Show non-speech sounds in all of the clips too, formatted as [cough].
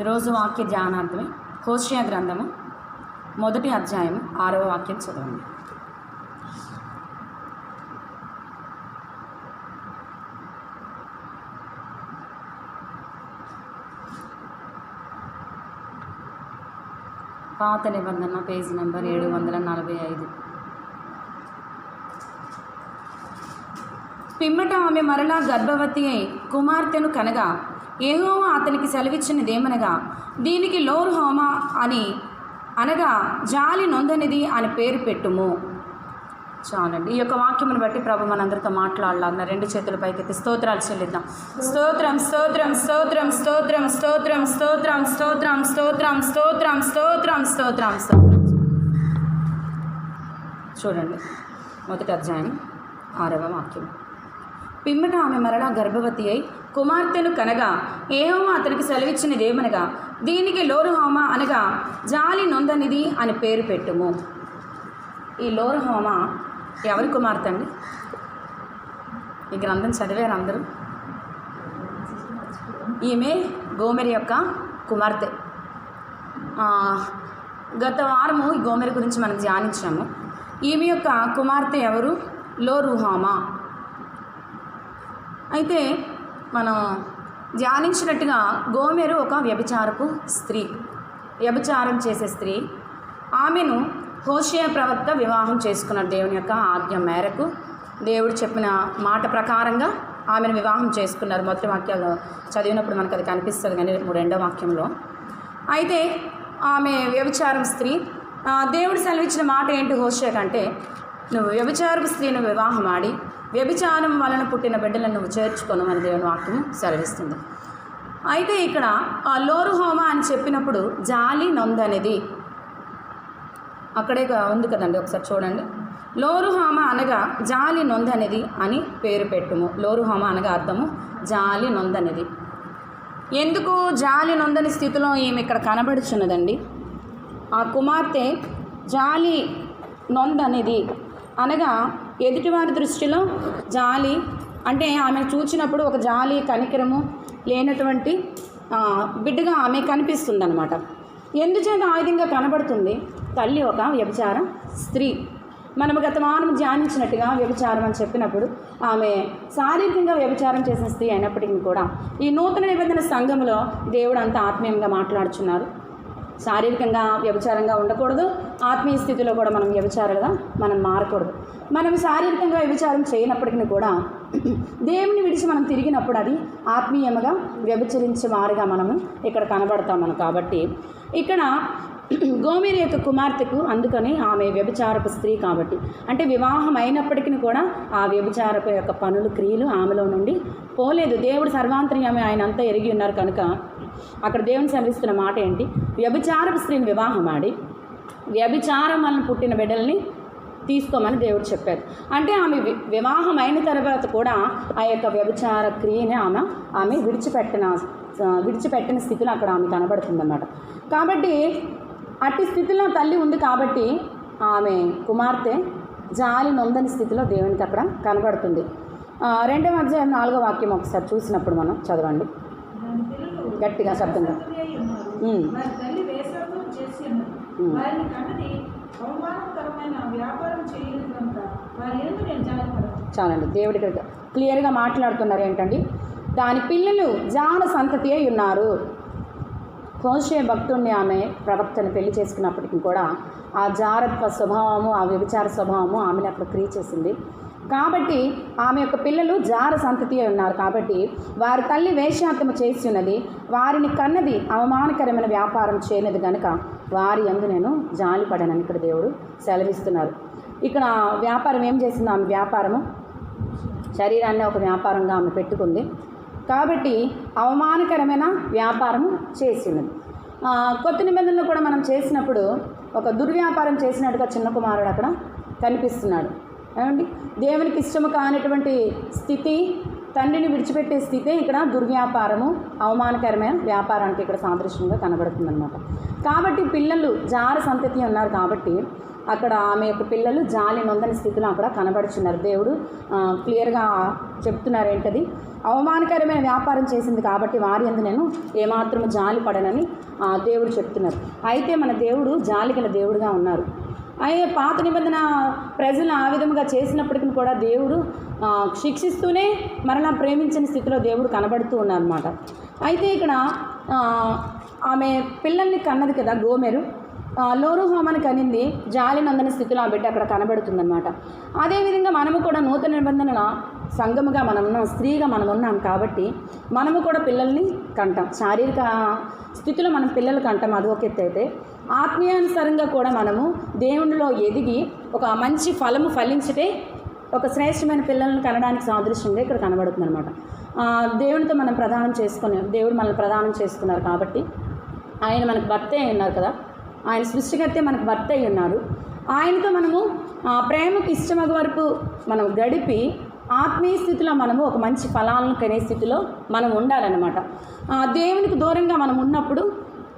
ఈరోజు వాక్య ధ్యానార్థమే హోషియా గ్రంథము మొదటి అధ్యాయం ఆరవ వాక్యం చదవండి. పాత నిబంధన పేజీ నెంబర్ ఏడు వందల నలభై ఐదు. పిమ్మట ఆమె మరలా గర్భవతి అయి కుమార్తెను కనగా ఏహోవా అతనికి సెలవిచ్చినదేమనగా దీనికి లోర్ హోమా అని అనగా జాలి నొందనిది అని పేరు పెట్టుము చాలండి ఈ యొక్క వాక్యమును బట్టి ప్రభు మనందరితో మాట్లాడాలన్న రెండు చేతుల పైకెత్తి స్తోత్రాలు చెల్లిద్దాం స్తోత్రం స్తోత్రం స్తోత్రం స్తోత్రం స్తోత్రం స్తోత్రం స్తోత్రం స్తోత్రం స్తోత్రం స్తోత్రం స్తోత్రం స్తోత్రం చూడండి మొదటి అధ్యాయం ఆరవ వాక్యం పిమ్మట ఆమె మరలా గర్భవతి అయి కుమార్తెను కనగా ఏహోమా అతనికి సెలవిచ్చినదేమనగా దీనికి లోరుహోమ అనగా జాలి నొందనిది అని పేరు పెట్టుము. ఈ లోరుహోమ ఎవరి కుమార్తె అండి? ఈ గ్రంథం చదివారు అందరూ. ఈమె గోమెరి యొక్క కుమార్తె. గత వారము ఈ గోమెరి గురించి మనం ధ్యానించాము. ఈమె యొక్క కుమార్తె ఎవరు? లోరుహామా అయితే మనం ధ్యానించినట్టుగా గోమెరు ఒక వ్యభిచారపు స్త్రీ వ్యభిచారం చేసే స్త్రీ. ఆమెను హోషయ ప్రవక్త వివాహం చేసుకున్నారు దేవుని యొక్క ఆజ్ఞ మేరకు. దేవుడు చెప్పిన మాట ప్రకారంగా ఆమెను వివాహం చేసుకున్నారు. మొదటి వాక్యాలు చదివినప్పుడు మనకు అది కనిపిస్తుంది కానీ రెండో వాక్యంలో. అయితే ఆమె వ్యభిచారం స్త్రీ దేవుడు సెలవిచ్చిన మాట ఏంటి హోషయ కంటే? నువ్వు వ్యభిచారపు స్త్రీని వివాహం ఆడి వ్యభిచారం వలన పుట్టిన బిడ్డలను నువ్వు చేర్చుకొను అని దేవుని వాక్యం సెలవిస్తుంది. అయితే ఇక్కడ ఆ లోరు హోమ అని చెప్పినప్పుడు జాలి నొందనేది. అక్కడే ఉంది కదండి ఒకసారి చూడండి. లోరుహామ అనగా జాలి నొందనేది అని పేరు పెట్టుము. లోరుహామ అనగా అర్థము జాలి నొందనేది. ఎందుకు జాలి నొందని స్థితిలో ఈమె ఇక్కడ కనబడుచున్నదండి? ఆ కుమార్తె జాలి నొందనేది. అనగా ఎదుటివారి దృష్టిలో జాలి అంటే ఆమె చూచినప్పుడు ఒక జాలి కనికరము లేనటువంటి బిడ్డగా ఆమె కనిపిస్తుంది అనమాట ఎందుచేత ఆ విధంగా కనబడుతుంది? తల్లి ఒక వ్యభిచార స్త్రీ. మనము గత వారం ధ్యానించినట్టుగా వ్యభిచారం అని చెప్పినప్పుడు ఆమె శారీరకంగా వ్యభిచారం చేసిన స్త్రీ అయినప్పటికీ కూడా ఈ నూతన నిబంధన సంఘంలో దేవుడు అంత ఆత్మీయంగా మాట్లాడుచున్నారు. శారీరకంగా వ్యభిచారంగా ఉండకూడదు. ఆత్మీయ స్థితిలో కూడా మనం వ్యభిచారులుగా మనం మారకూడదు. మనం శారీరకంగా వ్యభిచారం చేయనప్పటికీ కూడా [clears throat] దేవుని విడిచి మనం తిరిగినప్పుడు అది ఆత్మీయముగా వ్యభిచరించే వారుగా మనము ఇక్కడ కనబడతాం మనం కాబట్టి ఇక్కడ గోమేరి యొక్క కుమార్తెకు అందుకని ఆమె వ్యభిచారపు స్త్రీ కాబట్టి. అంటే వివాహం అయినప్పటికీ కూడా ఆ వ్యభిచారపు యొక్క పనులు క్రియలు ఆమెలో నుండి పోలేదు. దేవుడు సర్వాంతర్యామి ఆయన అంతా ఎరిగి ఉన్నారు కనుక అక్కడ దేవుని సెలవిస్తున్న మాట ఏంటి? వ్యభిచారపు స్త్రీని వివాహం ఆడి వ్యభిచారం వలన పుట్టిన బిడ్డల్ని తీసుకోమని దేవుడు చెప్పారు అంటే ఆమె వివాహం అయిన తర్వాత కూడా ఆ యొక్క వ్యభిచార క్రియని ఆమె ఆమె విడిచిపెట్టిన విడిచిపెట్టిన స్థితిలో అక్కడ ఆమె కనబడుతుందన్నమాట. కాబట్టి అట్టి స్థితిలో తల్లి ఉంది కాబట్టి ఆమె కుమార్తె జాలి నొందని స్థితిలో దేవునికి అక్కడ కనబడుతుంది. రెండవ అధ్యాయం నాలుగో వాక్యం ఒకసారి చూసినప్పుడు మనం చదవండి. గట్టిగా శబ్దంగా. చాలండి దేవుడి క్లియర్గా మాట్లాడుతున్నారు ఏంటండి? దాని పిల్లలు జాన సంతతి అయి ఉన్నారు. కోశే భక్తుణ్ణి ఆమె ప్రవక్తను పెళ్ళి చేసుకున్నప్పటికీ కూడా ఆ జారత్వ స్వభావము ఆ వ్యభిచార స్వభావము ఆమెను అక్కడ క్రియ చేసింది. కాబట్టి ఆమె యొక్క పిల్లలు జార సంతతి ఉన్నారు. కాబట్టి వారి తల్లి వేశ్యాత్మ చేసి ఉన్నది వారిని కన్నది అవమానకరమైన వ్యాపారం చేయనది కనుక వారి అందు నేను జాలిపడనని ఇక్కడ దేవుడు సెలవిస్తున్నారు. ఇక్కడ వ్యాపారం ఏం చేసింది? ఆమె వ్యాపారము శరీరాన్ని ఒక వ్యాపారంగా ఆమె పెట్టుకుంది. కాబట్టి అవమానకరమైన వ్యాపారం చేసినది. కొత్త నిబంధనలు కూడా మనం చేసినప్పుడు ఒక దుర్వ్యాపారం చేసినట్టుగా చిన్న కుమారుడు అక్కడ కనిపిస్తున్నాడు. ఏమండి? దేవునికి ఇష్టము కానిటువంటి స్థితి తండ్రిని విడిచిపెట్టే స్థితే ఇక్కడ దుర్వ్యాపారము అవమానకరమైన వ్యాపారానికి ఇక్కడ సాదృశ్యంగా కనబడుతుందన్నమాట. కాబట్టి పిల్లలు జార సంతతి ఉన్నారు కాబట్టి అక్కడ ఆమె యొక్క పిల్లలు జాలి నొందని స్థితిలో అక్కడ కనబడుచున్నారు. దేవుడు క్లియర్గా చెప్తున్నారు ఏంటది అవమానకరమైన వ్యాపారం చేసింది కాబట్టి వారి అందు నేను ఏమాత్రం జాలి పడనని దేవుడు చెప్తున్నారు. అయితే మన దేవుడు జాలి గల దేవుడుగా ఉన్నారు. అయ్యే పాత నిబంధన ప్రజలు ఆ విధముగా చేసినప్పటికీ కూడా దేవుడు శిక్షిస్తూనే మరలా ప్రేమించిన స్థితిలో దేవుడు కనబడుతూ ఉన్నారన్నమాట. అయితే ఇక్కడ ఆమె పిల్లల్ని కన్నది కదా గోమెరు. లోరు హోమానికి కనింది జాలి నందని స్థితిలో ఆ బిడ్డ అక్కడ కనబడుతుందన్నమాట. అదేవిధంగా మనము కూడా నూతన నిబంధనల సంఘముగా మనం ఉన్నాం స్త్రీగా మనం ఉన్నాం కాబట్టి మనము కూడా పిల్లల్ని కంటాం. శారీరక స్థితిలో మనం పిల్లలు కంటాం అది ఒక ఎత్తు అయితే. ఆత్మీయానుసారంగా కూడా మనము దేవునిలో ఎదిగి ఒక మంచి ఫలము ఫలించితే ఒక శ్రేష్టమైన పిల్లలను కనడానికి సాదృశ్యంగా ఇక్కడ కనబడుతుంది అనమాట దేవునితో మనం ప్రదానం చేసుకుని దేవుడు మనల్ని ప్రదానం చేసుకున్నారు కాబట్టి ఆయన మనకు భర్త అయి ఉన్నారు కదా. ఆయన సృష్టికర్తే మనకు భర్త అయి ఉన్నారు ఆయనతో మనము ప్రేమకు ఇష్టమగ వరకు మనం గడిపి ఆత్మీయ స్థితిలో మనము ఒక మంచి ఫలాలను కనే స్థితిలో మనం ఉండాలన్నమాట. దేవునికి దూరంగా మనం ఉన్నప్పుడు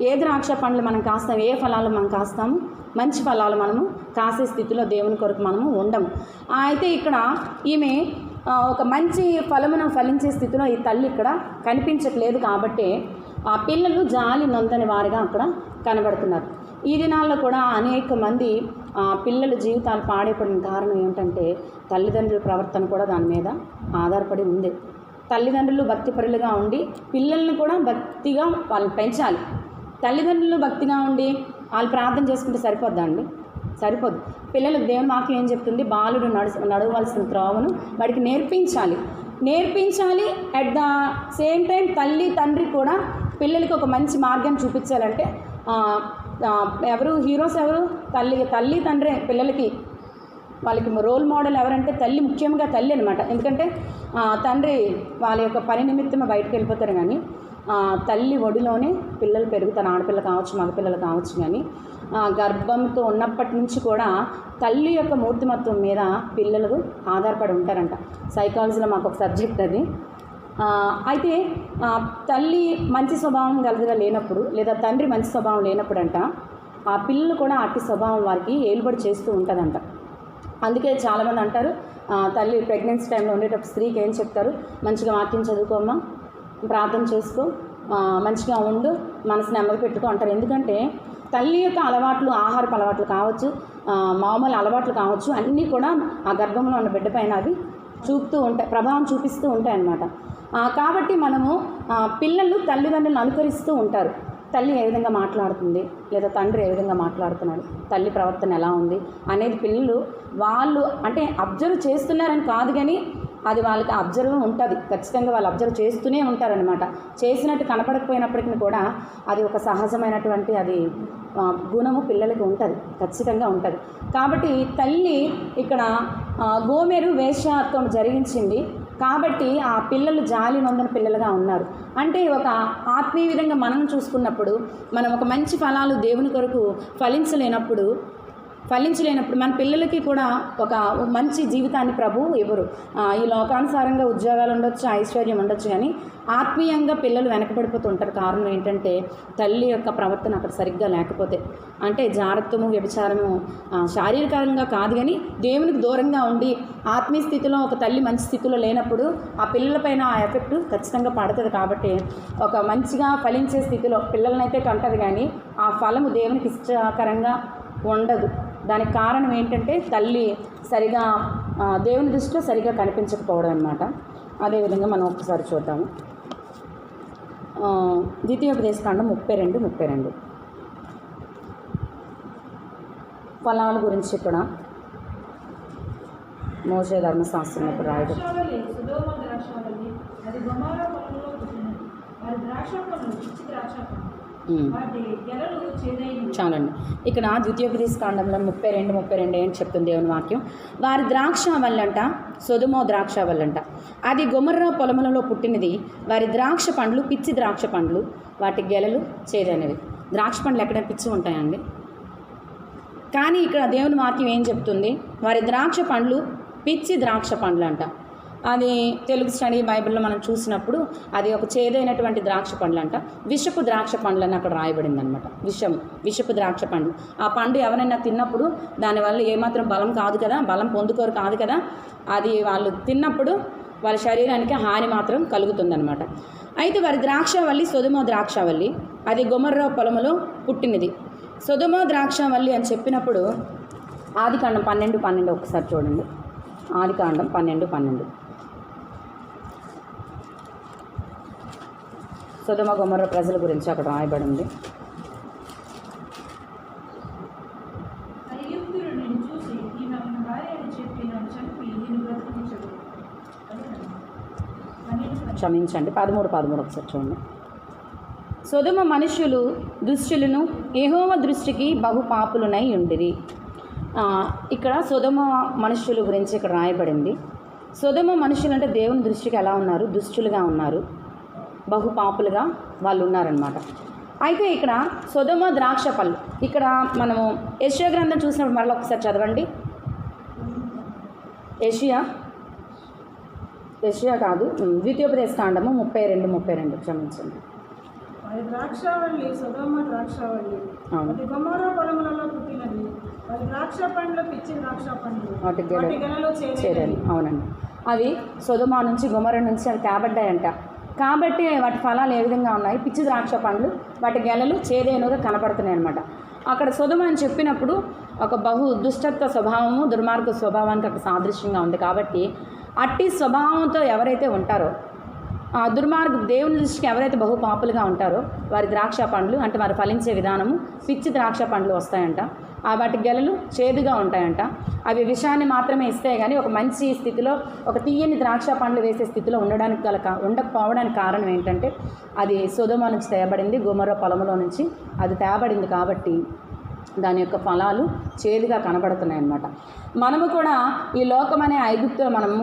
ఏ ద్రాక్ష పండ్లు మనం కాస్తాం ఏ ఫలాలు మనం కాస్తాము మంచి ఫలాలు మనము కాసే స్థితిలో దేవుని కొరకు మనము ఉండము. అయితే ఇక్కడ ఈమె ఒక మంచి ఫలమును ఫలించే స్థితిలో ఈ తల్లి ఇక్కడ కనిపించట్లేదు కాబట్టి ఆ పిల్లలు జాలి నొందని వారిగా అక్కడ కనబడుతున్నారు. ఈ దినాల్లో కూడా అనేక మంది పిల్లల జీవితాలు పాడైపడిన కారణం ఏంటంటే తల్లిదండ్రుల ప్రవర్తన కూడా దాని మీద ఆధారపడి ఉంది. తల్లిదండ్రులు భక్తిపరులుగా ఉండి పిల్లల్ని కూడా భక్తిగా వాళ్ళని పెంచాలి. తల్లిదండ్రులు భక్తిగా ఉండి వాళ్ళు ప్రార్థన చేసుకుంటే సరిపోద్దా అండి? సరిపోదు. పిల్లలకు దేవుని వాక్యం ఏం చెప్తుంది? బాలుడు నడు నడవలసిన త్రోవను వాడికి నేర్పించాలి. నేర్పించాలి. అట్ ద సేమ్ టైం తల్లి తండ్రి కూడా పిల్లలకి ఒక మంచి మార్గం చూపించాలంటే ఎవరు? హీరోస్ ఎవరు? తల్లి తల్లి తండ్రి పిల్లలకి. వాళ్ళకి రోల్ మోడల్ ఎవరంటే తల్లి ముఖ్యంగా తల్లి అనమాట ఎందుకంటే తండ్రి వాళ్ళ యొక్క పని నిమిత్తం బయటకు వెళ్ళిపోతారు కానీ తల్లి ఒడిలోనే పిల్లలు పెరుగుతారు. ఆడపిల్ల కావచ్చు మగపిల్లలు కావచ్చు కానీ గర్భంతో ఉన్నప్పటి నుంచి కూడా తల్లి యొక్క మూర్తిమత్వం మీద పిల్లలు ఆధారపడి ఉంటారంట. సైకాలజీలో మాకు ఒక సబ్జెక్ట్ అది. అయితే తల్లి మంచి స్వభావం గలదిగా లేనప్పుడు లేదా తండ్రి మంచి స్వభావం లేనప్పుడు అంట ఆ పిల్లలు కూడా అట్టి స్వభావం వారికి ఏలుబడి చేస్తూ ఉంటుందంట. అందుకే చాలామంది అంటారు తల్లి ప్రెగ్నెన్సీ టైంలో ఉండేటప్పుడు స్త్రీకి ఏం చెప్తారు? మంచిగా వాక్యం చదువుకోమ్మా ప్రార్థన చేసుకో మంచిగా ఉండు మనసు నెమ్మది పెట్టుకో అంటారు. ఎందుకంటే తల్లి యొక్క అలవాట్లు ఆహారపు అలవాట్లు కావచ్చు మామూలు అలవాట్లు కావచ్చు అన్నీ కూడా ఆ గర్భంలో ఉన్న బిడ్డ పైన అవి చూపుతూ ఉంటాయి ప్రభావం చూపిస్తూ ఉంటాయి అన్నమాట కాబట్టి మనము పిల్లలు తల్లిదండ్రులను అనుకరిస్తూ ఉంటారు. తల్లి ఏ విధంగా మాట్లాడుతుంది? లేదా తండ్రి ఏ విధంగా మాట్లాడుతున్నాడు? తల్లి ప్రవర్తన ఎలా ఉంది? అనేది పిల్లలు వాళ్ళు అంటే అబ్జర్వ్ చేస్తున్నారని కాదు కానీ అది వాళ్ళకి అబ్జర్వ్ ఉంటుంది. ఖచ్చితంగా వాళ్ళు అబ్జర్వ్ చేస్తూనే ఉంటారనమాట చేసినట్టు కనపడకపోయినప్పటికీ కూడా అది ఒక సహజమైనటువంటి అది గుణము పిల్లలకి ఉంటుంది. ఖచ్చితంగా ఉంటుంది. కాబట్టి తల్లి ఇక్కడ గోమేరు గోమెరు జరిగించింది. కాబట్టి ఆ పిల్లలు జాలి నొందిన పిల్లలుగా ఉన్నారు. అంటే ఒక ఆత్మీయ విధంగా మనం చూసుకున్నప్పుడు మనం ఒక మంచి ఫలాలు దేవుని కొరకు ఫలించలేనప్పుడు ఫలించలేనప్పుడు మన పిల్లలకి కూడా ఒక మంచి జీవితాన్ని ప్రభు ఇవ్వరు. ఈ లోకానుసారంగా ఉద్యోగాలు ఉండొచ్చు ఐశ్వర్యం ఉండొచ్చు కానీ ఆత్మీయంగా పిల్లలు వెనకబడిపోతుంటారు. కారణం ఏంటంటే తల్లి యొక్క ప్రవర్తన అక్కడ సరిగ్గా లేకపోతే. అంటే జాగ్రత్తము వ్యభిచారము శారీరకంగా కాదు కానీ దేవునికి దూరంగా ఉండి ఆత్మీయ స్థితిలో ఒక తల్లి మంచి స్థితిలో లేనప్పుడు ఆ పిల్లలపైన ఆ ఎఫెక్ట్ ఖచ్చితంగా పడుతుంది కాబట్టి ఒక మంచిగా ఫలించే స్థితిలో పిల్లలనైతే కంటది కానీ ఆ ఫలము దేవునికి ఇష్టకరంగా ఉండదు. దానికి కారణం ఏంటంటే తల్లి సరిగా దేవుని దృష్టిలో సరిగా కనిపించకపోవడం అనమాట అదేవిధంగా మనం ఒకసారి చూద్దాము. ద్వితీయ ద్వితీయోపదేశకాండం ముప్పై రెండు ముప్పై రెండు. ఫలాల గురించి ఇక్కడ మోసే ధర్మశాస్త్రం ఇప్పుడు రాయడం ద్రాక్ష పండ్లు ద్రాక్ష పండ్లు చాలండి. ఇక్కడ ద్వితీయోపదేశ కాండంలో ముప్పై రెండు ముప్పై రెండు అని చెప్తుంది దేవుని వాక్యం. వారి ద్రాక్ష వల్లంట సొదుమో ద్రాక్ష వల్లంట అది గుమర్ర పొలములలో పుట్టినది. వారి ద్రాక్ష పండ్లు పిచ్చి ద్రాక్ష పండ్లు. వాటి గెలలు చేదైనవి. ద్రాక్ష పండ్లు ఎక్కడ పిచ్చి ఉంటాయండి? కానీ ఇక్కడ దేవుని వాక్యం ఏం చెప్తుంది? వారి ద్రాక్ష పండ్లు పిచ్చి ద్రాక్ష పండ్లు అంట అది తెలుగు స్టడీ బైబిల్లో మనం చూసినప్పుడు అది ఒక చేదైనటువంటి ద్రాక్ష పండ్లు అంట విషపు ద్రాక్ష పండ్లు అని అక్కడ రాయబడింది అనమాట విషం విషపు ద్రాక్ష పండ్లు ఆ పండు ఎవరైనా తిన్నప్పుడు దానివల్ల ఏమాత్రం బలం కాదు కదా బలం పొందుకోరు కాదు కదా అది వాళ్ళు తిన్నప్పుడు వాళ్ళ శరీరానికి హాని మాత్రం కలుగుతుందనమాట. అయితే వారి ద్రాక్షవల్లి సొదుమ ద్రాక్షవల్లి అది గుమర్ర పొలములో పుట్టినది. సొదుమ ద్రాక్షవల్లి అని చెప్పినప్పుడు ఆదికాండం పన్నెండు పన్నెండు ఒకసారి చూడండి. ఆదికాండం పన్నెండు పన్నెండు. సుధమ గుమర్ర ప్రజల గురించి అక్కడ రాయబడి ఉంది క్షమించండి. పదమూడు పదమూడు ఒకసారి చూడండి. సుధమ మనుష్యులు దుష్టులను ఏహోవ దృష్టికి బహు పాపులునై ఉండిరి. ఇక్కడ సుధమ మనుష్యుల గురించి ఇక్కడ రాయబడింది. సుధమ మనుషులు అంటే దేవుని దృష్టికి ఎలా ఉన్నారు? దుష్టులుగా ఉన్నారు. బహు పాపులుగా వాళ్ళు ఉన్నారనమాట అయితే ఇక్కడ సుధమ ద్రాక్ష పళ్ళు. ఇక్కడ మనము యశ్యా గ్రంథం చూసినప్పుడు మరలా ఒకసారి చదవండి. ఏషియా ఏషియా కాదు ద్వితీయోపదేశ కాండము ముప్పై రెండు ముప్పై రెండు క్షమించండి. అది ద్రాక్షావల్లి సుగమ ద్రాక్షావల్లి. అవును. అది గొమ్మర పొలములలో పుట్టినది. అది ద్రాక్ష పండ్లు పిచ్చి ద్రాక్ష పండ్లు. వాటి గెల- వాటి గెలలో చేరాలి చేరేది అవునండి. అవి సొదుమా నుంచి గుమర నుంచి అవి తేబడ్డాయంట. కాబట్టి వాటి ఫలాలు ఏ విధంగా ఉన్నాయి? పిచ్చి ద్రాక్ష పండ్లు వాటి గెలలు చేదేనుగా కనపడుతున్నాయి అనమాట అక్కడ సుధమ అని చెప్పినప్పుడు ఒక బహు దుష్టత్వ స్వభావము దుర్మార్గ స్వభావానికి అక్కడ సాదృశ్యంగా ఉంది కాబట్టి అట్టి స్వభావంతో ఎవరైతే ఉంటారో ఆ దుర్మార్గ దేవుని దృష్టికి ఎవరైతే బహు పాపులుగా ఉంటారో వారి ద్రాక్ష పండ్లు అంటే వారు ఫలించే విధానము పిచ్చి ద్రాక్ష పండ్లు వస్తాయంట. ఆ వాటి గెలలు చేదుగా ఉంటాయంట. అవి విషాన్ని మాత్రమే ఇస్తాయి కానీ ఒక మంచి స్థితిలో ఒక తీయని ద్రాక్ష పండ్లు వేసే స్థితిలో ఉండడానికి గల ఉండకపోవడానికి కారణం ఏంటంటే అది సుధమ నుంచి తేబడింది గుమర పొలంలో నుంచి అది తేబడింది కాబట్టి దాని యొక్క ఫలాలు చేదుగా కనబడుతున్నాయి అన్నమాట మనము కూడా ఈ లోకం అనే ఐగుప్తులో మనము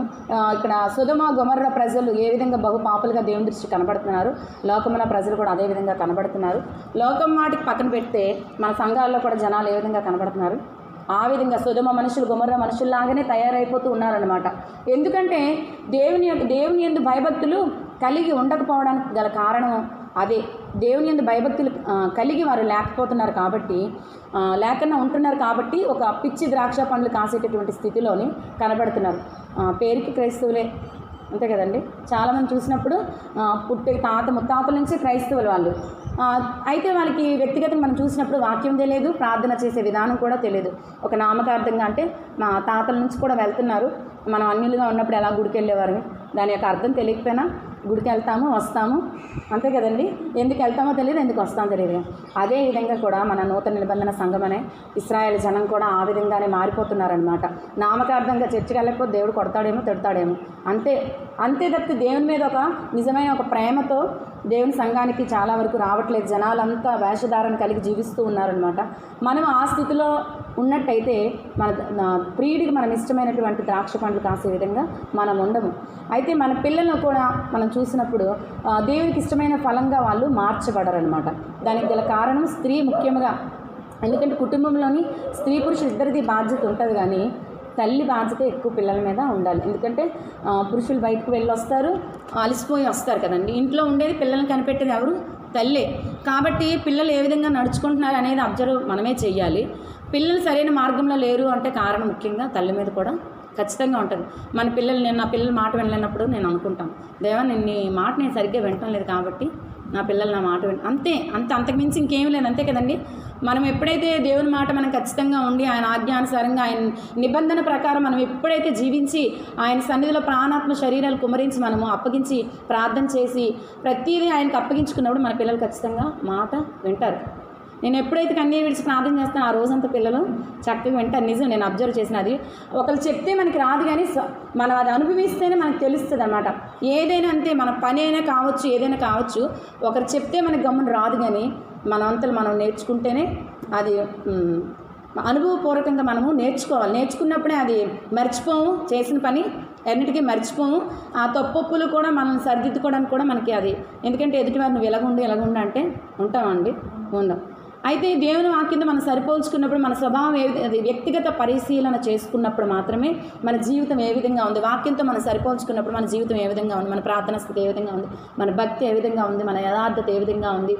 ఇక్కడ సుధమ గుమర్ర ప్రజలు ఏ విధంగా బహు పాపలుగా దేవుని దృష్టి కనబడుతున్నారు లోకమున ప్రజలు కూడా అదే విధంగా కనబడుతున్నారు. లోకం మాటికి పక్కన పెడితే మన సంఘాల్లో కూడా జనాలు ఏ విధంగా కనబడుతున్నారు? ఆ విధంగా సుధమ మనుషులు గుమర్ర మనుషుల్లాగానే తయారైపోతూ ఉన్నారనమాట ఎందుకంటే దేవుని యొక్క దేవుని ఎందు భయభక్తులు కలిగి ఉండకపోవడానికి గల కారణం అదే. దేవుని ఎందు భయభక్తులు కలిగి వారు లేకపోతున్నారు కాబట్టి లేకుండా ఉంటున్నారు కాబట్టి ఒక పిచ్చి ద్రాక్ష పండ్లు కాసేటటువంటి స్థితిలోని కనబడుతున్నారు. పేరుకి క్రైస్తవులే అంతే కదండి? చాలామంది చూసినప్పుడు పుట్టే తాత ముత్తాతల నుంచి క్రైస్తవులు వాళ్ళు. అయితే వాళ్ళకి వ్యక్తిగతంగా మనం చూసినప్పుడు వాక్యం తెలియదు ప్రార్థన చేసే విధానం కూడా తెలియదు. ఒక నామకార్థంగా అంటే మా తాతల నుంచి కూడా వెళ్తున్నారు. మనం అన్యులుగా ఉన్నప్పుడు ఎలా గుడికి వెళ్ళేవారు దాని యొక్క అర్థం తెలియకపోయినా గుడికి వెళ్తాము వస్తాము? అంతే కదండి. ఎందుకు వెళ్తామో తెలియదు ఎందుకు వస్తామో తెలియదు అదే విధంగా కూడా మన నూతన నిబంధన సంఘమనే అనే ఇస్రాయేల్ జనం కూడా ఆ విధంగానే మారిపోతున్నారనమాట నామకార్థంగా చర్చకి వెళ్ళకపోతే దేవుడు కొడతాడేమో తిడతాడేమో. అంతే అంతే తప్పితే దేవుని మీద ఒక నిజమైన ఒక ప్రేమతో దేవుని సంఘానికి చాలా వరకు రావట్లేదు. జనాలంతా వేషధారణ కలిగి జీవిస్తూ ఉన్నారనమాట మనం ఆ స్థితిలో ఉన్నట్టయితే మన ప్రియుడికి మనం ఇష్టమైనటువంటి ద్రాక్ష పండ్లు కాసే విధంగా మనం ఉండము. అయితే మన పిల్లలను కూడా మనం చూసినప్పుడు దేవునికి ఇష్టమైన ఫలంగా వాళ్ళు మార్చబడరనమాట దానికి గల కారణం స్త్రీ ముఖ్యంగా ఎందుకంటే కుటుంబంలోని స్త్రీ పురుషులు ఇద్దరిది బాధ్యత ఉంటుంది కానీ తల్లి బాధ్యత ఎక్కువ పిల్లల మీద ఉండాలి. ఎందుకంటే పురుషులు బయటకు వెళ్ళి వస్తారు అలసిపోయి వస్తారు కదండి. ఇంట్లో ఉండేది పిల్లల్ని కనిపెట్టేది ఎవరు? తల్లే. కాబట్టి పిల్లలు ఏ విధంగా నడుచుకుంటున్నారు అనేది అబ్జర్వ్ మనమే చేయాలి పిల్లలు సరైన మార్గంలో లేరు అంటే కారణం ముఖ్యంగా తల్లి మీద కూడా ఖచ్చితంగా ఉంటుంది. మన పిల్లలు నేను నా పిల్లల మాట వినలేనప్పుడు నేను అనుకుంటాను. దేవా నేను నీ మాట నేను సరిగ్గా వినటం లేదు కాబట్టి నా పిల్లలు నా మాట విన అంతే అంత అంతకుమించి ఇంకేం లేదు. అంతే కదండి? మనం ఎప్పుడైతే దేవుని మాట మనం ఖచ్చితంగా ఉండి ఆయన ఆజ్ఞానుసారంగా ఆయన నిబంధన ప్రకారం మనం ఎప్పుడైతే జీవించి ఆయన సన్నిధిలో ప్రాణాత్మ శరీరాలు కుమరించి మనము అప్పగించి ప్రార్థన చేసి ప్రతిదీ ఆయనకు అప్పగించుకున్నప్పుడు మన పిల్లలు ఖచ్చితంగా మాట వింటారు. నేను ఎప్పుడైతే కన్నీరు విడిచి ప్రార్థన చేస్తాను ఆ రోజంతా పిల్లలు చక్కగా వింటారు. నిజం నేను అబ్జర్వ్ చేసిన అది ఒకరు చెప్తే మనకి రాదు కానీ మనం అది అనుభవిస్తేనే మనకు తెలుస్తుంది అనమాట ఏదైనా అంతే మన పని అయినా కావచ్చు ఏదైనా కావచ్చు ఒకరు చెప్తే మనకి గమ్మున రాదు కానీ మన అంతలు మనం నేర్చుకుంటేనే అది అనుభవపూర్వకంగా మనము నేర్చుకోవాలి. నేర్చుకున్నప్పుడే అది మర్చిపోము. చేసిన పని ఎన్నిటికీ మర్చిపోము. ఆ తప్పొప్పులు కూడా మనం సరిదిద్దుకోవడానికి కూడా మనకి అది ఎందుకంటే ఎదుటి వారిని ఇలాగుండు ఎలాగుండు అంటే ఉంటామండి. ఉందాం. అయితే దేవుని వాక్యంతో మనం సరిపోల్చుకున్నప్పుడు మన స్వభావం ఏ అది వ్యక్తిగత పరిశీలన చేసుకున్నప్పుడు మాత్రమే మన జీవితం ఏ విధంగా ఉంది. వాక్యంతో మనం సరిపోల్చుకున్నప్పుడు మన జీవితం ఏ విధంగా ఉంది. మన ప్రార్థన స్థితి ఏ విధంగా ఉంది. మన భక్తి ఏ విధంగా ఉంది. మన యథార్థత ఏ విధంగా ఉంది.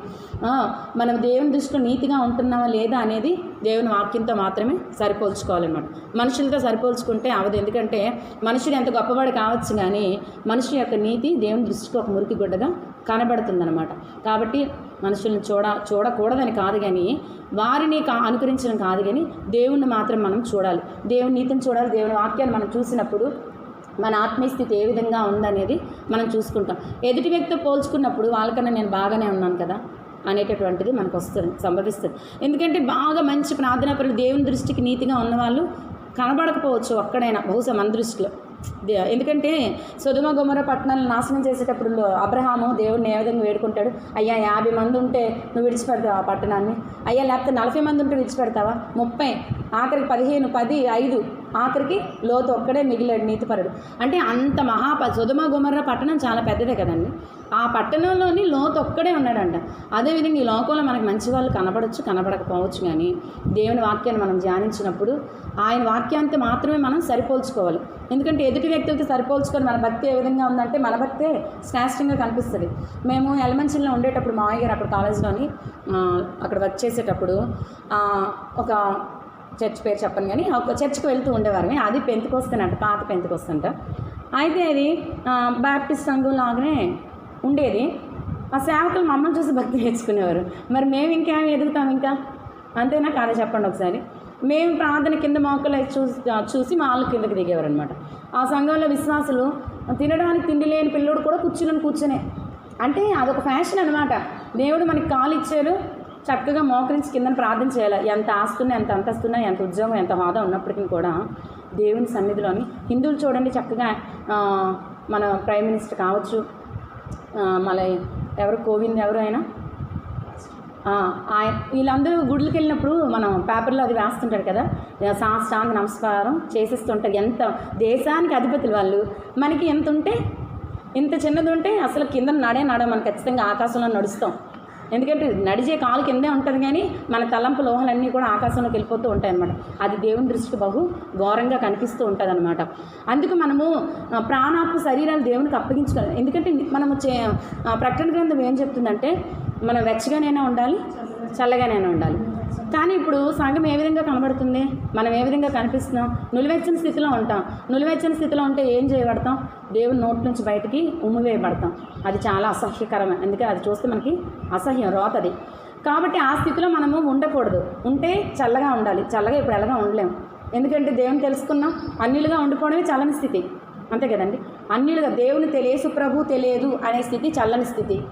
మనం దేవుని దృష్టిలో నీతిగా ఉంటున్నామా లేదా అనేది దేవుని వాక్యంతో మాత్రమే సరిపోల్చుకోవాలన్నమాట. మనుషులతో సరిపోల్చుకుంటే అవదు. ఎందుకంటే మనుషుడు ఎంత గొప్పవాడు కావచ్చు కానీ మనిషి యొక్క నీతి దేవుని దృష్టికి ఒక మురికి గుడ్డగా కనబడుతుందన్నమాట. కాబట్టి మనుషులను చూడ చూడకూడదని కాదు కానీ వారిని కా అనుకరించడం కాదు కానీ దేవుణ్ణి మాత్రం మనం చూడాలి. దేవుని నీతిని చూడాలి దేవుని వాక్యాన్ని మనం చూసినప్పుడు మన ఆత్మీయ స్థితి ఏ విధంగా ఉందనేది మనం చూసుకుంటాం. ఎదుటి వ్యక్తితో పోల్చుకున్నప్పుడు వాళ్ళకన్నా నేను బాగానే ఉన్నాను కదా అనేటటువంటిది మనకు వస్తుంది సంభవిస్తుంది. ఎందుకంటే బాగా మంచి ప్రార్థనాపరులు దేవుని దృష్టికి నీతిగా ఉన్నవాళ్ళు కనబడకపోవచ్చు ఒక్కడైనా బహుశా మన దృష్టిలో. ఎందుకంటే సుధుమ గుమర పట్టణాలను నాశనం చేసేటప్పుడు అబ్రహాము దేవుడిని ఏ విధంగా వేడుకుంటాడు? అయ్యా యాభై మంది ఉంటే నువ్వు విడిచిపెడతావా ఆ పట్టణాన్ని? అయ్యా లేకపోతే నలభై మంది ఉంటే విడిచిపెడతావా? ముప్పై ఆఖరికి పదిహేను పది ఐదు. ఆఖరికి లోతు ఒక్కడే మిగిలాడు నీతిపరుడు. అంటే అంత మహా సుధుమ గుమర్ర పట్టణం చాలా పెద్దదే కదండి. ఆ పట్టణంలోని లోతు ఒక్కడే ఉన్నాడంట. అదేవిధంగా ఈ లోకంలో మనకి మంచి వాళ్ళు కనబడచ్చు కనబడకపోవచ్చు కానీ దేవుని వాక్యాన్ని మనం ధ్యానించినప్పుడు ఆయన వాక్యానికి మాత్రమే మనం సరిపోల్చుకోవాలి. ఎందుకంటే ఎదుటి వ్యక్తులతో సరిపోల్చుకొని మన భక్తి ఏ విధంగా ఉందంటే మన భక్తే శ్రేష్టంగా కనిపిస్తుంది. మేము ఎలమంచిలో ఉండేటప్పుడు మావయ్య గారు అక్కడ కాలేజ్లోని అక్కడ వర్క్ చేసేటప్పుడు ఒక చర్చ్ పేరు చెప్పను కానీ ఒక చర్చ్కి వెళ్తూ ఉండేవారు అది పెంతుకొస్తానంట పాత పెంతుకొస్తుంట. అయితే అది బ్యాప్టిస్ట్ సంఘం లాగానే ఉండేది. ఆ సేవకులు మమ్మల్ని చూసి భక్తి నేర్చుకునేవారు మరి మేము ఇంకేమి ఎదుగుతాం ఇంకా? అంతేనా కాదా చెప్పండి ఒకసారి? మేము ప్రార్థన కింద మోకలు చూసి చూసి మా వాళ్ళు కిందకి దిగేవారు అనమాట ఆ సంఘంలో విశ్వాసులు తినడానికి తిండి లేని పిల్లోడు కూడా కూర్చుని కూర్చునే. అంటే అదొక ఫ్యాషన్ అనమాట దేవుడు మనకి కాలు ఇచ్చారు చక్కగా మోకరించి కింద ప్రార్థన చేయాలి. ఎంత ఆస్తున్నా ఎంత అంతస్తున్నా ఎంత ఉద్యోగం ఎంత హోదా ఉన్నప్పటికీ కూడా దేవుని సన్నిధిలోని హిందువులు చూడండి చక్కగా మన ప్రైమ్ మినిస్టర్ కావచ్చు మళ్ళీ ఎవరు కోవింద్ ఎవరు అయినా ఆ, ఆయన వీళ్ళందరూ గుడికి వెళ్ళినప్పుడు మనం పేపర్లో అది వేస్తుంటారు కదా సాష్టాంగ నమస్కారం చేసేస్తుంటారు. ఎంత దేశానికి అధిపతులు వాళ్ళు. మనకి ఎంత ఉంటే ఇంత చిన్నది ఉంటే అసలు కింద నడే నడ మనం ఖచ్చితంగా ఆకాశంలో నడుస్తాం. ఎందుకంటే నడిచే కాలు కిందే ఉంటుంది కానీ మన తలంపు లోహాలన్నీ కూడా ఆకాశంలోకి వెళ్ళిపోతూ ఉంటాయి అనమాట అది దేవుని దృష్టికి బహు ఘోరంగా కనిపిస్తూ ఉంటుంది అనమాట అందుకు మనము ప్రాణాపు ప్రాణాత్మ శరీరాలు దేవునికి అప్పగించుకోవాలి. ఎందుకంటే మనము చే ప్రకటన గ్రంథం ఏం చెప్తుందంటే మనం వెచ్చగానైనా ఉండాలి చల్లగానైనా ఉండాలి. కానీ ఇప్పుడు సంఘం ఏ విధంగా కనబడుతుంది? మనం ఏ విధంగా కనిపిస్తున్నాం? నులివెచ్చని స్థితిలో ఉంటాం. నులివెచ్చని స్థితిలో ఉంటే ఏం చేయబడతాం? దేవుని నోటి నుంచి బయటికి ఉమ్మివేయబడతాం. అది చాలా అసహ్యకరమే. అందుకే అది చూస్తే మనకి అసహ్యం రోతది. కాబట్టి ఆ స్థితిలో మనము ఉండకూడదు. ఉంటే చల్లగా ఉండాలి. చల్లగా ఇప్పుడు ఎలాగా ఉండలేము ఎందుకంటే దేవుని తెలుసుకున్నాం. అన్నిలుగా ఉండిపోవడమే చల్లని స్థితి. అంతే కదండి? అన్నిలుగా దేవుని తెలియసు ప్రభు తెలియదు అనే స్థితి చల్లని స్థితి.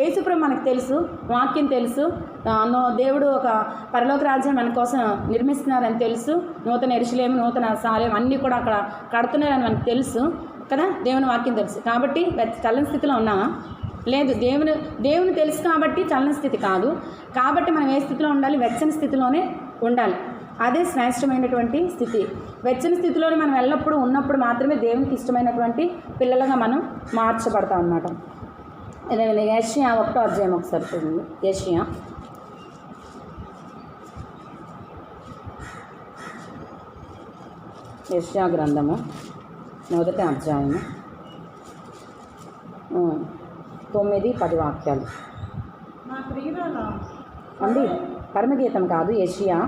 యేసుప్రభు మనకు తెలుసు వాక్యం తెలుసు. నో దేవుడు ఒక పరలోక రాజ్యం మన కోసం నిర్మిస్తున్నారని తెలుసు. నూతన ఎరుసలేము నూతన సాలేం అన్నీ కూడా అక్కడ కడుతున్నారని మనకు తెలుసు కదా? దేవుని వాక్యం తెలుసు. కాబట్టి చల్లని స్థితిలో ఉన్నామా? లేదు దేవుని దేవుని తెలుసు కాబట్టి చలన స్థితి కాదు. కాబట్టి మనం ఏ స్థితిలో ఉండాలి? వెచ్చని స్థితిలోనే ఉండాలి. అదే శ్రేష్టమైనటువంటి స్థితి. వెచ్చని స్థితిలోనే మనం ఎల్లప్పుడూ ఉన్నప్పుడు మాత్రమే దేవునికి ఇష్టమైనటువంటి పిల్లలుగా మనం మార్చబడతాం అన్నమాట. ఇదే ఏషియా ఒకటో అధ్యాయం ఒకసారి చూడండి. ఏషియా ఏషియా గ్రంథము మొదటి అధ్యాయము. తొమ్మిది పది వాక్యాలు. అండి పరమగీతం కాదు యషియా.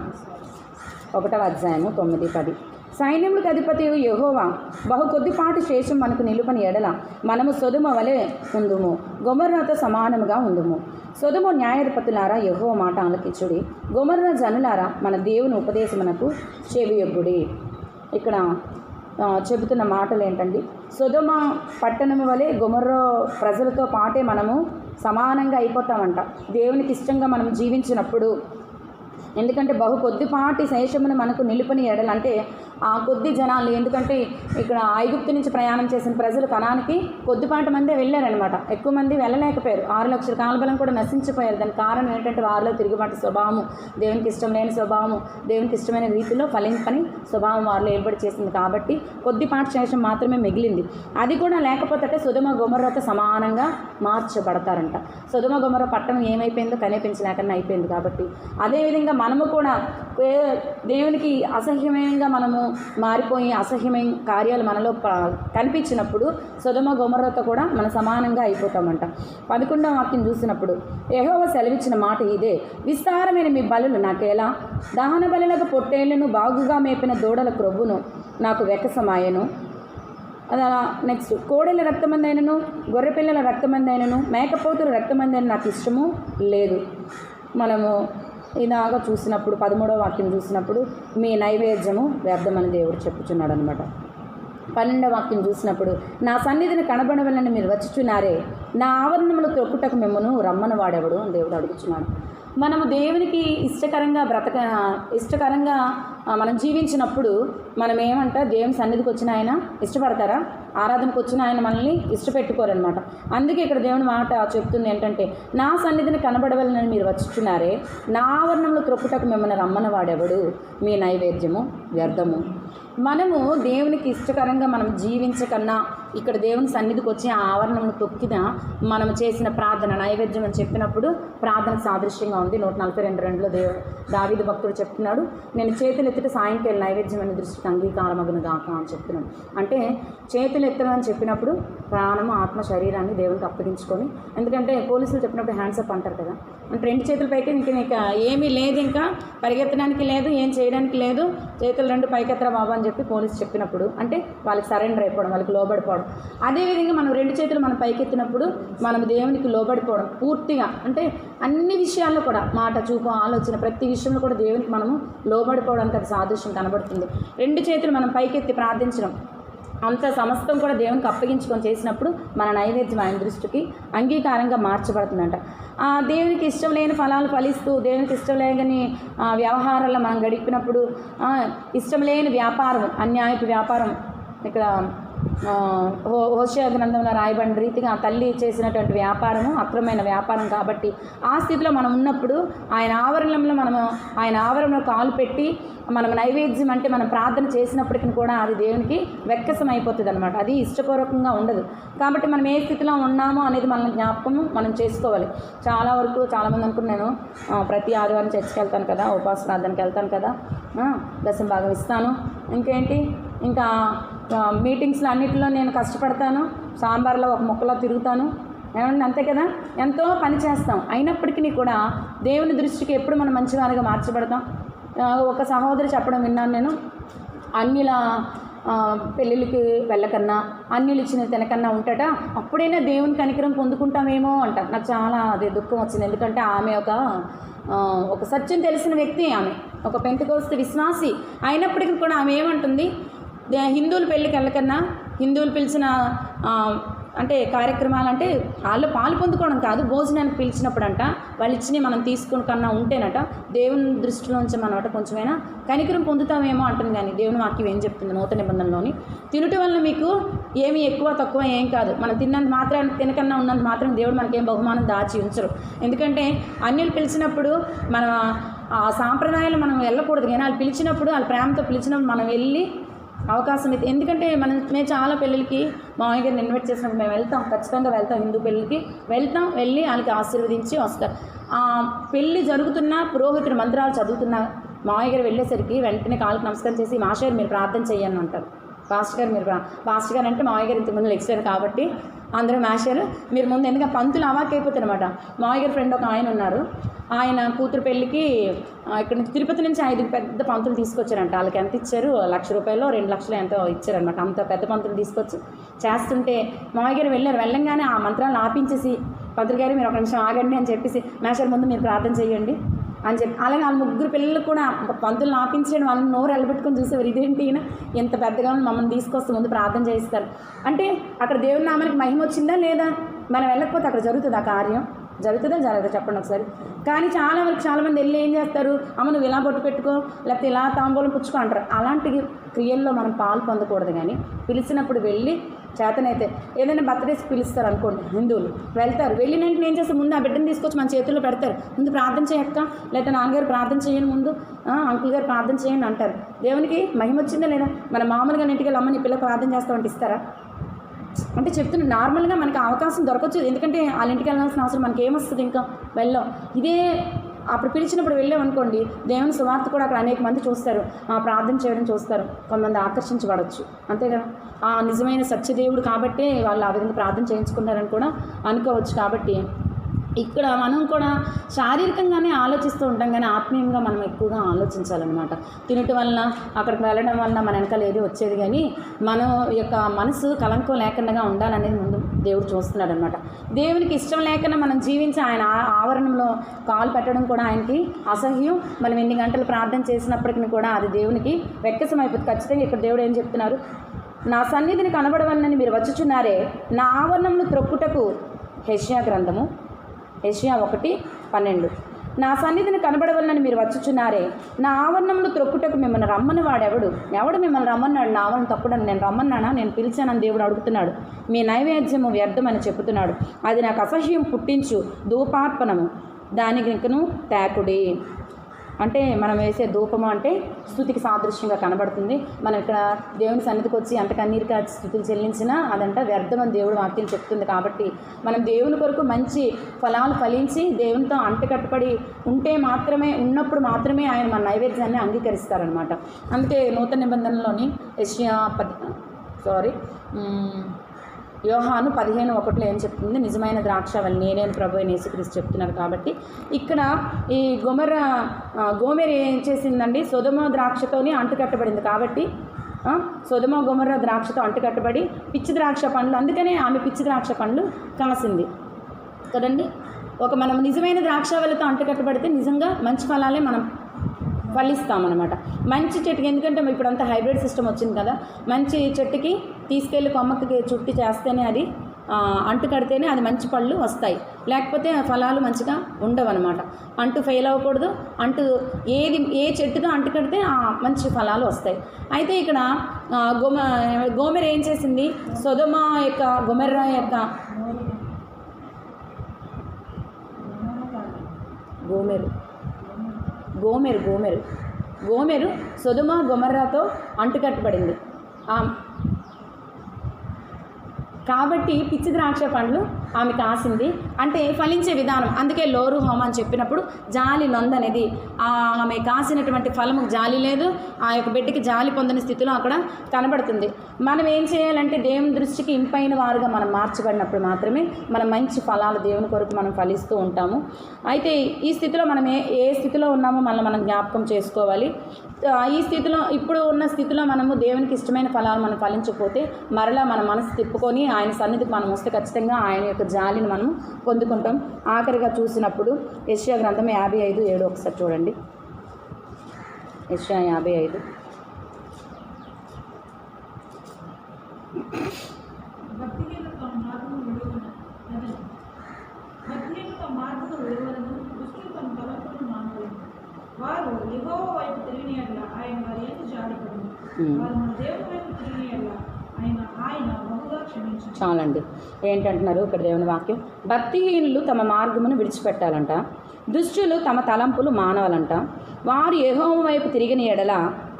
ఒకటవ అధ్యాయము తొమ్మిది పది. సైన్యములకు అధిపతి యహోవా బహు కొద్దిపాటి శేషం మనకు నిలుపని ఎడల మనము సొదుమ వలె ఉందుము గొమర్రతో సమానముగా ఉందుము. సొదుమ న్యాయాధిపతులారా యహో మాట ఆలకించుడి. గొమర్ర జనులారా మన దేవుని ఉపదేశమునకు చెవియొగ్గుడి. ఇక్కడ చెబుతున్న మాటలు ఏంటండి సుధమ పట్టణము వలె గుమర్ర ప్రజలతో పాటే మనము సమానంగా అయిపోతామంట. దేవునికి ఇష్టంగా మనం జీవించినప్పుడు ఎందుకంటే బహు కొద్దిపాటి శేషమును మనకు నిలుపుని ఎడలు. అంటే ఆ కొద్ది జనాలు ఎందుకంటే ఇక్కడ ఐగుప్తు నుంచి ప్రయాణం చేసిన ప్రజలు కణానికి కొద్దిపాటి మందే వెళ్ళారనమాట ఎక్కువ మంది వెళ్ళలేకపోయారు. ఆరు లక్షల కాలబలం కూడా నశించిపోయారు. దానికి కారణం ఏంటంటే వారిలో తిరుగుబాటు స్వభావము దేవునికి ఇష్టం లేని స్వభావము దేవునికి ఇష్టమైన రీతిలో ఫలింపని స్వభావం వారిలో ఏర్పడి చేసింది. కాబట్టి కొద్దిపాటి శేషం మాత్రమే మిగిలింది. అది కూడా లేకపోతే సుధమ గుమర్రతో సమానంగా మార్చబడతారంట. సుధమ గుమర పట్టణం ఏమైపోయిందో కనిపించలేకన్నా అయిపోయింది కాబట్టి అదేవిధంగా మనము కూడా దేవునికి అసహ్యమయంగా మనము మారిపోయి అసహ్యమైన కార్యాలు మనలో కనిపించినప్పుడు సుధమ గుమర్రతో కూడా మన సమానంగా అయిపోతామంట. పదకొండవ వాక్యం చూసినప్పుడు యహోవ సెలవిచ్చిన మాట ఇదే విస్తారమైన మీ బలులు నాకేలా? దహన బలులకు పొట్టేళ్ళను బాగుగా మేపిన దూడల క్రొవ్వును నాకు వెకసమాయను అలా నెక్స్ట్ కోడెల రక్తమందైనను గొర్రెపిల్లల రక్తమందైనను మేకపోతుల రక్తమందైన నాకు ఇష్టము లేదు. మనము ఇలాగా చూసినప్పుడు పదమూడవ వాక్యం చూసినప్పుడు మీ నైవేద్యము వ్యర్థమని దేవుడు చెప్పుచున్నాడు అనమాట పన్నెండవ వాక్యం చూసినప్పుడు నా సన్నిధిని కనబడవలని మీరు వచ్చుచున్నారే నా ఆవరణములు తొక్కుటకు మిమ్మను రమ్మని వాడెవడు అని దేవుడు అడుగుచున్నాడు. మనము దేవునికి ఇష్టకరంగా బ్రతక ఇష్టకరంగా మనం జీవించినప్పుడు మనం ఏమంట దేవుని సన్నిధికి వచ్చిన ఆయన ఇష్టపడతారా? ఆరాధనకు వచ్చిన ఆయన మనల్ని ఇష్టపెట్టుకోరనమాట అందుకే ఇక్కడ దేవుని మాట చెప్తుంది ఏంటంటే నా సన్నిధిని కనబడవలనని మీరు వచ్చుచున్నారే నా ఆవరణంలో త్రొక్కుటకు మిమ్మల్ని రమ్మని వాడెవడు మీ నైవేద్యము వ్యర్థము. మనము దేవునికి ఇష్టకరంగా మనం జీవించకన్నా ఇక్కడ దేవుని సన్నిధికి వచ్చి ఆ ఆవరణను తొక్కిన మనం చేసిన ప్రార్థన నైవేద్యం అని చెప్పినప్పుడు ప్రార్థన సాదృశ్యంగా ఉంది. నూట నలభై రెండు రెండులో దేవు దావిద భక్తుడు చెప్తున్నాడు నేను చేతులు సాయంకాలం నైవేద్యం అనే దృష్టికి అంగీకారమగును గాక అని చెప్తున్నాను అంటే చేతులెత్తడం అని చెప్పినప్పుడు ప్రాణము ఆత్మ శరీరాన్ని దేవునికి అప్పగించుకొని ఎందుకంటే పోలీసులు చెప్పినప్పుడు హ్యాండ్స్ అప్ అంటారు కదా. అంటే రెండు చేతుల పైకి ఇంకా ఇంకా ఏమీ లేదు ఇంకా పరిగెత్తడానికి లేదు ఏం చేయడానికి లేదు చేతులు రెండు పైకెత్తరా బాబా అని చెప్పి పోలీసు చెప్పినప్పుడు అంటే వాళ్ళకి సరెండర్ అయిపోవడం వాళ్ళకి లోబడిపోవడం. అదేవిధంగా మనం రెండు చేతులు మనం పైకెత్తినప్పుడు మనం దేవునికి లోబడిపోవడం పూర్తిగా అంటే అన్ని విషయాల్లో కూడా మాట చూపు ఆలోచన ప్రతి విషయంలో కూడా దేవునికి మనము లోబడిపోవడానికి అది సాదృశ్యం కనబడుతుంది. రెండు చేతులు మనం పైకెత్తి ప్రార్థించడం అంత సమస్తం కూడా దేవునికి అప్పగించుకొని చేసినప్పుడు మన నైవేద్యం ఆయన దృష్టికి అంగీకారంగా మార్చబడుతుందంట. దేవునికి ఇష్టం లేని ఫలాలు ఫలిస్తూ దేవునికి ఇష్టం లేని వ్యవహారాల్లో మనం గడిపినప్పుడు ఇష్టం లేని వ్యాపారం అన్యాయపు వ్యాపారం ఇక్కడ హోషయ గ్రంథంలో రాయబడిన రీతిగా ఆ తల్లి చేసినటువంటి వ్యాపారము అక్రమైన వ్యాపారం కాబట్టి ఆ స్థితిలో మనం ఉన్నప్పుడు ఆయన ఆవరణంలో మనము ఆయన ఆవరణలో కాలు పెట్టి మనం నైవేద్యం అంటే మనం ప్రార్థన చేసినప్పటికీ కూడా అది దేవునికి వెక్కసం అయిపోతుంది అనమాట అది ఇష్టపూర్వకంగా ఉండదు. కాబట్టి మనం ఏ స్థితిలో ఉన్నామో అనేది మన జ్ఞాపకము మనం చేసుకోవాలి. చాలా వరకు చాలామంది అనుకున్నాను ప్రతి ఆదివారం చర్చికి వెళ్తాను కదా ఉపాస ప్రార్థనకి వెళ్తాను కదా దశం భాగం ఇస్తాను. ఇంకేంటి? ఇంకా మీటింగ్స్లో అన్నిటిలో నేను కష్టపడతాను. సాంబార్లో ఒక ముక్కలో తిరుగుతాను. ఏమండి అంతే కదా? ఎంతో పని చేస్తాం. అయినప్పటికీ కూడా దేవుని దృష్టికి ఎప్పుడు మనం మంచివారిగా మార్చబడతాం. ఒక సహోదరి చెప్పడం విన్నాను నేను. అన్నిల పెళ్ళిళ్ళకి వెళ్ళకన్నా అన్నిలు ఇచ్చిన తినకన్నా ఉంటట అప్పుడైనా దేవుని కనికరం పొందుకుంటామేమో అంట. నాకు చాలా అది దుఃఖం వచ్చింది. ఎందుకంటే ఆమె ఒక ఒక సత్యం తెలిసిన వ్యక్తి ఆమె. ఒక పెంతకోస్తు విశ్వాసి. అయినప్పటికీ కూడా ఆమె ఏమంటుంది? హిందువుల పెళ్ళికి వెళ్ళకన్నా హిందువులు పిలిచిన అంటే కార్యక్రమాలు అంటే వాళ్ళు పాలు పొందుకోవడం కాదు భోజనానికి పిలిచినప్పుడు అంట వాళ్ళు ఇచ్చిన మనం తీసుకుని కన్నా ఉంటేనట దేవుని దృష్టిలోంచి మనమాట కొంచెమైనా కనికరం పొందుతామేమో అంటుంది కానీ దేవుని వాక్యం ఏం చెప్తుంది నూతన నిబంధనలోని? తినటం వల్ల మీకు ఏమి ఎక్కువ తక్కువ ఏం కాదు. మనం తిన్నంత మాత్రం తినకన్నా ఉన్నంత మాత్రం దేవుడు మనకేం బహుమానం దాచి ఉంచరు. ఎందుకంటే అన్యులు పిలిచినప్పుడు మన ఆ సాంప్రదాయాలు మనం వెళ్ళకూడదు. కానీ వాళ్ళు పిలిచినప్పుడు వాళ్ళ ప్రేమతో పిలిచినప్పుడు మనం వెళ్ళి అవకాశం అయితే. ఎందుకంటే మనం మేము చాలా పెళ్ళిళ్ళకి మామయ్య గారిని ఇన్వైట్ చేసినప్పుడు మేము వెళ్తాం ఖచ్చితంగా వెళ్తాం హిందూ పెళ్ళికి వెళ్తాం వెళ్ళి వాళ్ళకి ఆశీర్వదించి వస్తారు. ఆ పెళ్ళి జరుగుతున్న పురోహితుడు మంత్రాలు చదువుతున్న మామయ్య గారు వెళ్ళేసరికి వెంటనే కాళ్ళకి నమస్కారం చేసి మాషయ్య మీరు ప్రార్థన చేయండి అంటారు. పాస్టర్ గారు మీరు పాస్టర్ గారు అంటే మావయ్య గారు ఇంతకుముందు లెక్చరర్ కాబట్టి అందరూ మాస్టర్ మీరు ముందు ఎందుకంటే పంతులు అవాక్ అయిపోతారు అనమాట గారి ఫ్రెండ్ ఒక ఆయన ఉన్నారు. ఆయన కూతురు పెళ్ళికి ఇక్కడ నుంచి తిరుపతి నుంచి ఐదు పెద్ద పంతులు తీసుకొచ్చారంట. వాళ్ళకి ఎంత ఇచ్చారు? లక్ష రూపాయలు రెండు లక్షలు ఎంతో ఇచ్చారనమాట అంత పెద్ద పంతులు తీసుకొచ్చి చేస్తుంటే మామయ్య గారు వెళ్ళారు. వెళ్ళంగానే ఆ మంత్రాలను ఆపించేసి పంతులు గారు మీరు ఒక నిమిషం ఆగండి అని చెప్పేసి మేషర్ ముందు మీరు ప్రార్థన చేయండి. అని చెప్పి అలాగే వాళ్ళ ముగ్గురు పిల్లలు కూడా పంతులు ఆపించడం వాళ్ళని నోరు ఎల్లబెట్టుకొని చూసేవారు. ఇదేంటి ఈయన? ఎంత పెద్దగా మమ్మల్ని తీసుకొస్తే ముందు ప్రార్థన చేయిస్తారు. అంటే అక్కడ దేవుని నామానికి మహిమ వచ్చిందా లేదా? మనం వెళ్ళకపోతే అక్కడ జరుగుతుంది ఆ కార్యం? జరుగుతుందా? జరగదు? చెప్పండి ఒకసారి. కానీ చాలా వరకు చాలామంది వెళ్ళి ఏం చేస్తారు? అమ్మ నువ్వు ఇలా బొట్టు పెట్టుకో లేకపోతే ఇలా తాంబూలం పుచ్చుకో అంటారు. అలాంటి క్రియల్లో మనం పాలు పొందకూడదు కానీ పిలిచినప్పుడు వెళ్ళి చేతనైతే ఏదైనా బర్త్డేస్ పిలుస్తారు అనుకోండి హిందువులు వెళ్తారు. వెళ్ళిన వెంటనే ఏం చేస్తారు? ముందు ఆ బిడ్డను తీసుకొచ్చి మన చేతుల్లో పెడతారు. ముందు ప్రార్థన చేయక్క లేకపోతే నాన్నగారు ప్రార్థన చేయని ముందు. అంకుల్ గారు ప్రార్థన చేయని అంటారు. దేవునికి మహిమ వచ్చిందా లేదా? మన మామూలుగా ఇంటికి అమ్మని పిల్ల ప్రార్థన చేస్తామంటే ఇస్తారా? అంటే చెప్తున్నా నార్మల్గా మనకి అవకాశం దొరకచ్చు. ఎందుకంటే వాళ్ళ ఇంటికి వెళ్ళాల్సిన అవసరం మనకి ఏమొస్తుంది ఇంకా? వెళ్ళాం. ఇదే అప్పుడు పిలిచినప్పుడు వెళ్ళామనుకోండి దేవుని సువార్త కూడా అక్కడ అనేక మంది చూస్తారు. ఆ ప్రార్థన చేయడం చూస్తారు. కొంతమంది ఆకర్షించబడవచ్చు అంతే కదా? ఆ నిజమైన సత్యదేవుడు కాబట్టే వాళ్ళు ఆ విధంగా ప్రార్థన చేయించుకున్నారని కూడా అనుకోవచ్చు కాబట్టి ఇక్కడ మనం కూడా శారీరకంగానే ఆలోచిస్తూ ఉంటాం కానీ ఆత్మీయంగా మనం ఎక్కువగా ఆలోచించాలన్నమాట. తినటం వలన అక్కడికి వెళ్ళడం వలన మన వెనకాల ఏది వచ్చేది కానీ మన యొక్క మనసు కలంకం లేకుండా ఉండాలనేది ముందు దేవుడు చూస్తున్నాడు అనమాట దేవునికి ఇష్టం లేకుండా మనం జీవించి ఆయన ఆ- ఆవరణంలో కాలు పెట్టడం కూడా ఆయనకి అసహ్యం. మనం ఎన్ని గంటలు ప్రార్థన చేసినప్పటికీ కూడా అది దేవునికి వెక్కసం అయిపోతుంది ఖచ్చితంగా ఇక్కడ దేవుడు ఏం చెప్తున్నారు? నా సన్నిధిని కనబడవలనని మీరు వచ్చుచున్నారే. నా ఆవరణంను త్రొక్కుటకు హెషియా గ్రంథము ఏషియా ఒకటి పన్నెండు. నా సన్నిధిని కనబడవలనని మీరు వచ్చుచున్నారే. నా ఆవరణంలో త్రొక్కుటకు మిమ్మల్ని రమ్మని వాడెవడు? ఎవడు మిమ్మల్ని రమ్మన్నాడు? నా ఆవరణ తప్పుడని నేను రమ్మన్నానా? నేను పిలిచానని దేవుడు అడుగుతున్నాడు. మీ నైవేద్యము వ్యర్థమని చెబుతున్నాడు అది నాకు అసహ్యం పుట్టించు ధూపార్పణము. దానికి తేకుడి. అంటే మనం వేసే ధూపము అంటే స్థుతికి సాదృశ్యంగా కనబడుతుంది. మనం ఇక్కడ దేవుని సన్నిధికి వచ్చి ఎంత కన్నీరు కాచి స్థుతులు చెల్లించినా అదంట వ్యర్థమని దేవుడు వాక్యం చెప్తుంది కాబట్టి మనం దేవుని కొరకు మంచి ఫలాలు ఫలించి దేవునితో అంటకట్టుబడి ఉంటే మాత్రమే ఉన్నప్పుడు మాత్రమే ఆయన మన నైవేద్యాన్ని అంగీకరిస్తారనమాట అందుకే నూతన నిబంధనలోని యెషయా పది సారీ యోహాను పదిహేను ఒకటిలో ఏం చెప్తుంది? నిజమైన ద్రాక్ష వల్ల నేనే ప్రభు అని యేసుక్రీస్తు చెప్తున్నారు కాబట్టి. ఇక్కడ ఈ గోమర ఆ, గోమెర ఏం చేసిందండి? సుధమ ద్రాక్షతోనే అంటుకట్టబడింది కాబట్టి సుధమ గొమర ద్రాక్షతో అంటుకట్టబడి పిచ్చి ద్రాక్ష పండ్లు అందుకనే ఆమె పిచ్చి ద్రాక్ష పండ్లు కాసింది. కదండి? ఒక మనం నిజమైన ద్రాక్షవల్లతో అంటుకట్టబడితే నిజంగా మంచి ఫలాలే మనం ఫలిస్తామన్నమాట. మంచి చెట్టుకి ఎందుకంటే ఇప్పుడు అంతా హైబ్రిడ్ సిస్టమ్ వచ్చింది కదా? మంచి చెట్టుకి తీసుకెళ్ళి కొమ్మకి చుట్టి చేస్తేనే అది అంటు కడితేనే అది మంచి పళ్ళు వస్తాయి. లేకపోతే ఆ ఫలాలు మంచిగా ఉండవు అనమాట అంటు ఫెయిల్ అవ్వకూడదు. అంటు ఏది ఏ చెట్టుతో అంటు కడితే ఆ మంచి ఫలాలు వస్తాయి. అయితే ఇక్కడ గోమ గోమెర ఏం చేసింది? సొదమ యొక్క గొమెర్ర యొక్క గోమెరు. గోమెరు గోమెరు. గోమెరు సొదుమ గొమర్రాతో అంటుకట్టబడింది కాబట్టి పిచ్చి ద్రాక్ష పండ్లు ఆమె కాసింది. అంటే ఫలించే విధానం. అందుకే లోరు హోమ అని చెప్పినప్పుడు జాలి నొందనేది. అనేది ఆమె కాసినటువంటి ఫలము జాలి లేదు. ఆ యొక్క బిడ్డకి జాలి పొందని స్థితిలో అక్కడ కనబడుతుంది. మనం ఏం చేయాలంటే దేవుని దృష్టికి ఇంపైన వారుగా మనం మార్చబడినప్పుడు మాత్రమే మనం మంచి ఫలాలు దేవుని కొరకు మనం ఫలిస్తూ ఉంటాము. అయితే ఈ స్థితిలో మనం ఏ ఏ స్థితిలో ఉన్నామో మనల్ని మనం జ్ఞాపకం చేసుకోవాలి. ఈ స్థితిలో ఇప్పుడు ఉన్న స్థితిలో మనము దేవునికి ఇష్టమైన ఫలాలు మనం ఫలించకపోతే మరలా మన మనసు తిప్పుకొని ఆయన సన్నిధికి మనం వస్తే ఖచ్చితంగా ఆయన యొక్క జాలిని మనం పొందుకుంటాం. ఆఖరిగా చూసినప్పుడు యెషయా గ్రంథం యాభై ఐదు ఏడు ఒకసారి చూడండి. యెషయా యాభై ఐదు. భక్తి మార్గము విడువన అదే. భక్తిహీనత మార్గము విడువలను దుష్టులు తమ తలంపులను మానవలను వారు వైపు తిరిగిన ఎడల ఆయన వారి ఎందు జాడపడు Hmm. వారు మన దేవుని వైపు తిరిగిన ఎడల ఆయన ఆయన బహుగా క్షమించు చాలండి. ఏంటంటున్నారు ఇక్కడ దేవుని వాక్యం? భక్తిహీనులు తమ మార్గమును విడిచిపెట్టాలంట. దుష్టులు తమ తలంపులు మానవాలంట. వారు యెహోవా వైపు తిరిగిన ఎడల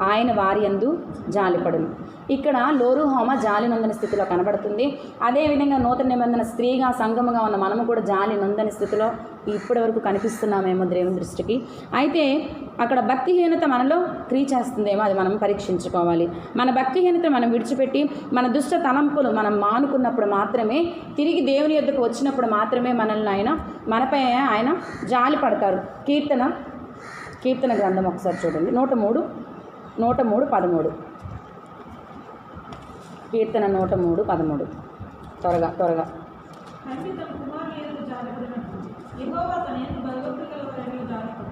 ఆయన వారి యందు జాలిపడును. ఇక్కడ లోరు హోమ జాలి నొందని స్థితిలో కనబడుతుంది. అదేవిధంగా నూతన నిబంధన స్త్రీగా సంఘముగా ఉన్న మనము కూడా జాలి నొందని స్థితిలో ఇప్పటి వరకు కనిపిస్తున్నామేమో దేవుని దృష్టికి. అయితే అక్కడ భక్తిహీనత మనలో క్రియ చేస్తుందేమో అది మనం పరీక్షించుకోవాలి. మన భక్తిహీనత మనం విడిచిపెట్టి మన దుష్ట తలంపులు మనం మానుకున్నప్పుడు మాత్రమే తిరిగి దేవుని యొద్దకు వచ్చినప్పుడు మాత్రమే మనల్ని ఆయన మనపై ఆయన జాలి పడతారు కీర్తన కీర్తన గ్రంథం ఒకసారి చూడండి. నూట మూడు నూట మూడు పదమూడు. కీర్తన నూట మూడు పదమూడు. త్వరగా త్వరగా.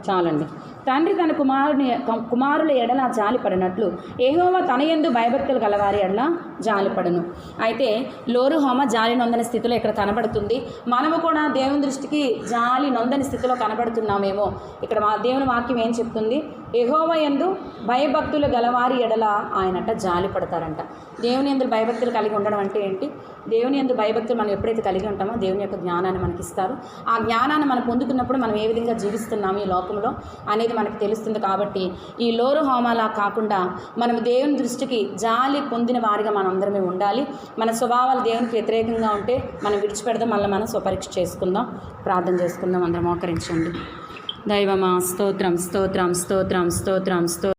చాలండి. తండ్రి తన కుమారుని కుమారుల ఎడల జాలిపడినట్లు ఏహోవా తన ఎందు భయభక్తులు గలవారి ఎడల జాలిపడను. అయితే లోరు హోమ జాలి నొందని స్థితిలో ఇక్కడ కనబడుతుంది. మనము కూడా దేవుని దృష్టికి జాలి నొందని స్థితిలో కనబడుతున్నామేమో. ఇక్కడ మా దేవుని వాక్యం ఏం చెప్తుంది? ఎహోవ ఎందు భయభక్తులు గలవారి ఎడల ఆయనట జాలి పడతారంట దేవుని ఎందు భయభక్తులు కలిగి ఉండడం అంటే ఏంటి? దేవుని ఎందు భయభక్తులు మనం ఎప్పుడైతే కలిగి ఉంటామో దేవుని యొక్క జ్ఞానాన్ని మనకి ఇస్తారు ఆ జ్ఞానాన్ని మనం పొందుకున్నప్పుడు మనం ఏ విధంగా జీవిస్తున్నాము ఈ లోకంలో అనేది మనకు తెలుస్తుంది కాబట్టి ఈ లోరు హోమాలా కాకుండా మనం దేవుని దృష్టికి జాలి పొందిన వారిగా మనందరమే ఉండాలి. మన స్వభావాలు దేవునికి వ్యతిరేకంగా ఉంటే మనం విడిచిపెడదాం మళ్ళీ మనం స్వపరీక్ష చేసుకుందాం ప్రార్థన చేసుకుందాం అందరం మోకరించండి. దైవమా స్తోత్రం స్తోత్రం స్తోత్రం స్తోత్రం స్తోత్రం.